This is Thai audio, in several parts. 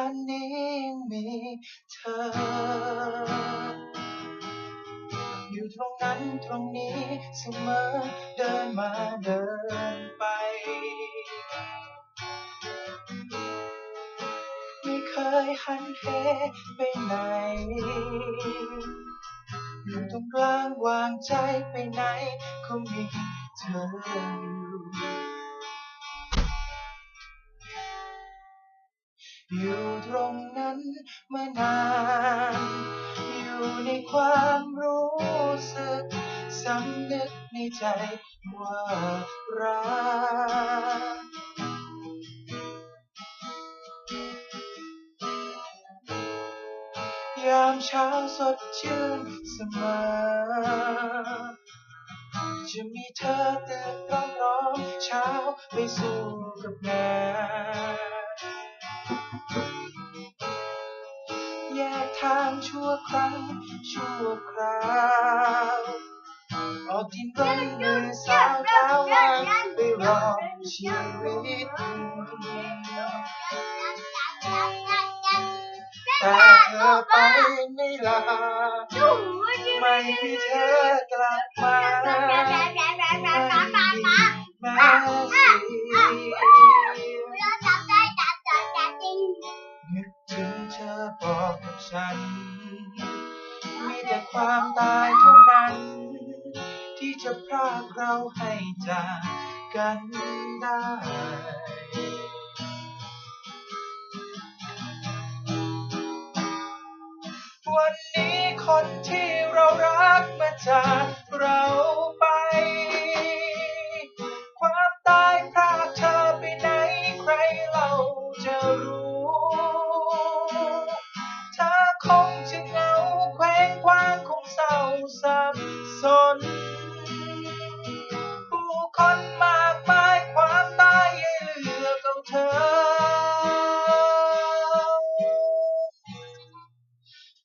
านนี้มีเธอ อยู่ตรงนั้นตรงนี้เสมอเดินมาเดินไปไม่เคยหันเหไปไหน อยู่ตรงกลางวางใจไปไหนคงมีเธออยู่ อยู่ตรงนั้นเมื่อนาน อยู่ในความรู้สึกสำนึกในใจว่ารักยามเช้าสดชื่นเสมอจะมีเธอเตือนพร้อมร้อมเช้าไปสู่กับงาน แยกทางชั่วครั้งชั่วคราวออกดินร่อนมือสาวเท้าวันไปรอชีวิตแต่เธอไปไม่ลาไม่มีเธอ บอกกับฉัน มีแต่ความตายเท่านั้น ที่จะพรากเราให้จากกันได้วันนี้คนที่เรารักมาจากเรา สน ผู้คนมากมายความตายยังเหลือเอาเธอ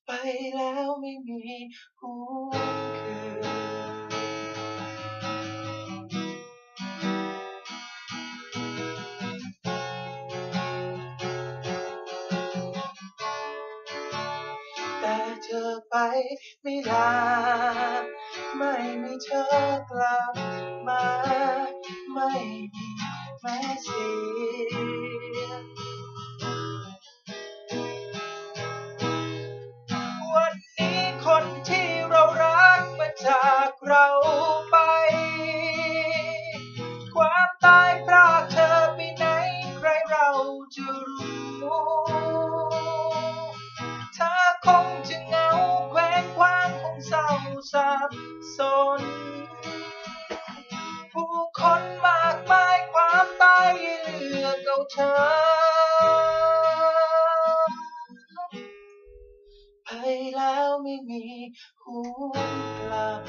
ไปแล้วไม่มีหว ธอไปไม่ลาไม่มีเธอกลับมา ไม่มีแม้เสียงวันนี้คนที่เรารักมาจากเรา เธอ ไปแล้วไม่มีหวกลับ